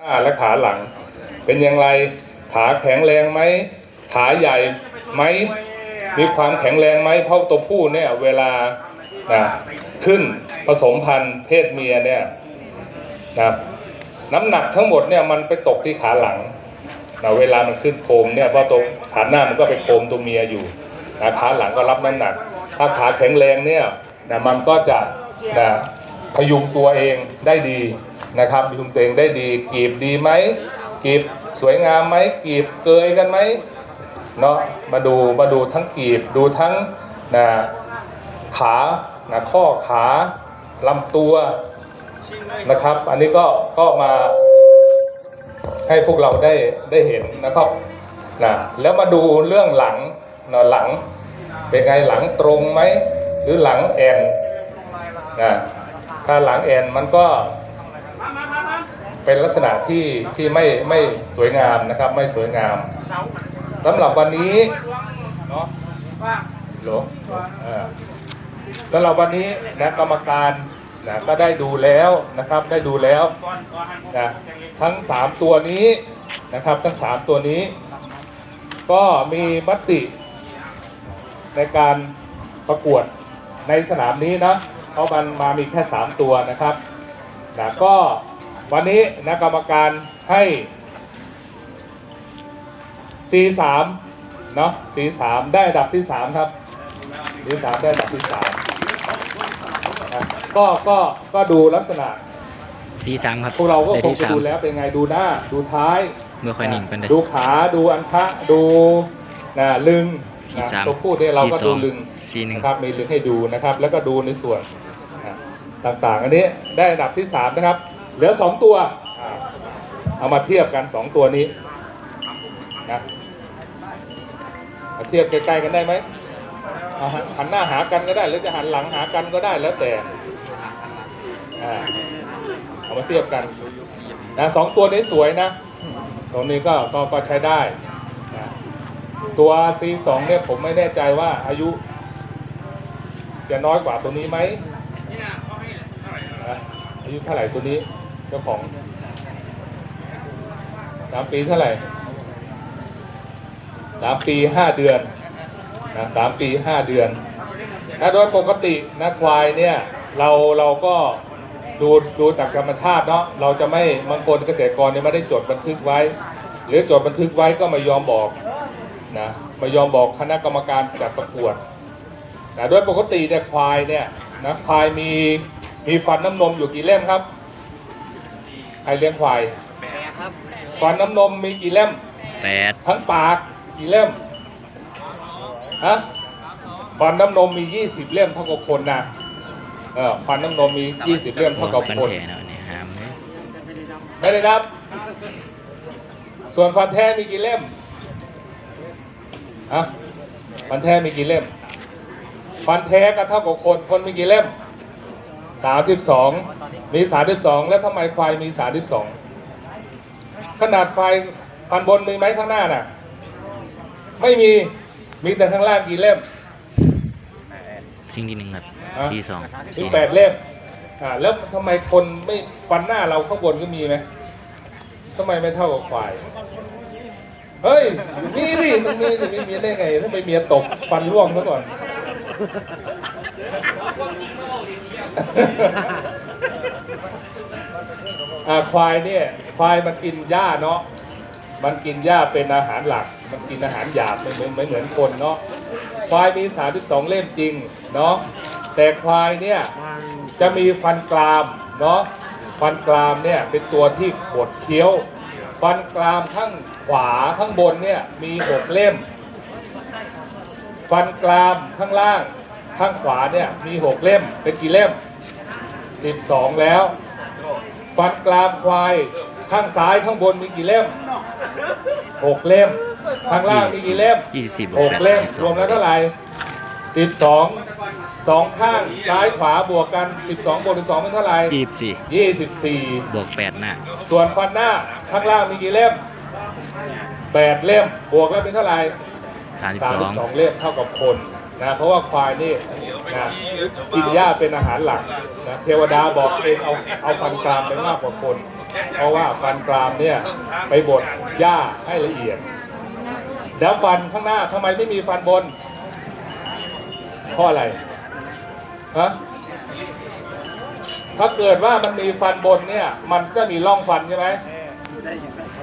หน้าและขาหลัง เป็นอย่างไรขาแข็งแรงไหมขาใหญ่ไหมมีความแข็งแรงไหมเพราะตัวผู้เนี่ยเวลานะขึ้นผสมพันธุ์เพศเมียเนี่ยนะน้ำหนักทั้งหมดเนี่ยมันไปตกที่ขาหลังนะเวลามันขึ้นโคมเนี่ยเพราะตัวขาหน้ามันก็ไปโคมตัวเมียอยู่นะขาหลังก็รับน้ำหนัก ถ้าขาแข็งแรงเนี่ยนะมันก็จะนะ พยุงตัวเองได้ดีนะครับพยุงตัวเองได้ดีกีบดีไหมกีบสวยงามไหมกีบเกยกันไหมเนาะมาดูมาดูทั้งกีบดูทั้งนะขานะข้อขาลำตัวนะครับ อันนี้ก็ก็มาให้พวกเราได้ได้เห็นนะครับนะแล้วมาดูเรื่องหลังนะหลัง เป็นไงหลังตรงไหม หรือหลังแอนนะ ถ้าหลังแอนมันก็เป็นลักษณะที่ที่ไม่ไม่สวยงามนะครับ ไม่สวยงามสำหรับวันนี้เนาะหลวงเออสำหรับวันนี้นะกรรมการนะก็ได้ดูแล้วนะครับได้ดูแล้วนะทั้งสามตัวนี้นะครับทั้งสามตัวนี้ ก็มีมติในการประกวดในสนามนี้นะ เพราะมันมามีแค่ 3 ตัวนะครับนะก็วันนี้นะกรรมการให้ C3 เนาะ C3 ได้อันดับที่ 3 ครับ C3 ได้อันดับที่3นะก็ก็ก็ดูลักษณะสีสามครับพวกเราก็ได้คงที่จะสามดูแล้วเป็นไงดูหน้า ดูท้าย เมื่อค่อยนิ่งเป็นไดดูขาดูอันทะดูนะลึง สี่นะสามตัวพูดเนี่ยเราก็สี่สดูองลึงสี่หนึ่งนะครับมีลึงให้ดูนะครับ แล้วก็ดูในส่วนนะต่างๆ อันนี้ได้อันดับที่สามนะครับ เหลือสองตัวอ่าเอามาเทียบกันสองตัวนี้นะมาเทียบใกล้ๆกันได้ไหมเอาหันหันหน้าหากันก็ได้ หรือจะหันหลังหากันก็ได้แล้วแต่อ่าเอามาเทียบกันนะสองตัวนี้สวยนะ ตรงนี้ก็ก็ก็ใช้ได้นะ ตัว C2 เนี่ยผมไม่แน่ใจว่าอายุ จะน้อยกว่าตัวนี้ไหมนะอายุเท่าไหร่ตัวนี้เจ้าของสามปีเท่าไหร่สามปีห้าเดือนนะสามปีห้าเดือนนะโดยปกตินะควายเนี่ยเราเราก็ดูดูจากธรรมชาติเนาะเราจะไม่บางคนเกษตรกรเนี่ยไม่ได้จดบันทึกไว้ หรือจดบันทึกไว้ก็ไม่ยอมบอก นะไม่ยอมบอกคณะกรรมการจัดประกวดนะโดยปกติเนี่ยควายเนี่ยนะควายมีมีฟันน้ำนมอยู่กี่เล่มครับใครเลี้ยงควายฟันน้ำนมมีกี่เล่มแปดทั้งปากกี่เล่มฮะฟันน้ำนมมี 20 เล่มเท่ากับคนนะเออฟันน้ำนมมี 20 เล่มเท่ากับฟันคนแผลนะเนี่ยหามเลยไม่ได้นับ ส่วนฟันแท้มีกี่เล่ม อะฟันแท้มีกี่เล่ม ฟันแท้ก็เท่ากับคน คนมีกี่เล่มสามสิบสองมีสามสิบสองแล้วทำไมควายมีสามสิบสองขนาดไฟฟันบนมีไหมข้างหน้าน่ะ ไม่มีมีแต่ข้างล่างกี่เล่มสิ่งที่หนึ่งครับอะสีสองมีแปดเล่มอ่าแล้วทำไมคนไม่ฟันหน้าเราข้างบนก็มีไหมทำไมไม่เท่ากับควาย เฮ้ยมีดิต้องมีดิไม่มีได้ไงถ้าไม่เมียตกฟันร่วงซะก่อน อ่าควายเนี่ย ควายมันกินหญ้าเนาะมันกินหญ้าเป็นอาหารหลัก มันกินอาหารหยาบไม่เหมือนไม่เหมือนคนเนาะ ควายมี 32 เล่มจริงเนาะ แต่ควายเนี่ยจะมีฟันกรามเนาะ ฟันกรามเนี่ยเป็นตัวที่ขดเคี้ยว ฟันกรามข้างขวาข้างบนเนี่ยมีหกเล่ม ฟันกรามข้างล่างข้างขวาเนี่ยมีหกเล่มเป็นกี่เล่ม12แล้ว ฟันกรามควายข้างซ้ายข้างบนมีกี่เล่มหกเล่ม ข้างล่างมีกี่เล่มยี่สิบสี่บวหกกแปดเล่มสิบสรอวงมแล้วเท่าไหร่สิบสอง สองข้างซ้ายขวาบวกกันสิบสองบวกสิบสองเป็นเท่าไหร่ยี่สิบสี่ยี่สิบสี่บวกแปดหน้าส่วนฟันหน้าข้างล่างมีกี่เล่มแปดเล่ม บวกแล้วเป็นเท่าไหร่สามสิบสามสอสิงบสองเล่มเท่ากับคนนะเพราะว่าควายนี่นะกินหญ้าเป็นอาหารหลักนะเทวดาบอกเองเอาเอาฟันกรามไปมากกว่าคน เพราะว่าฟันกรามเนี่ยไปบดหญ้าให้ละเอียด แล้วฟันข้างหน้าทำไมไม่มีฟันบนเพราะอะไร ฮะถ้าเกิดว่ามันมีฟันบนเนี่ย มันก็มีร่องฟันใช่ไหม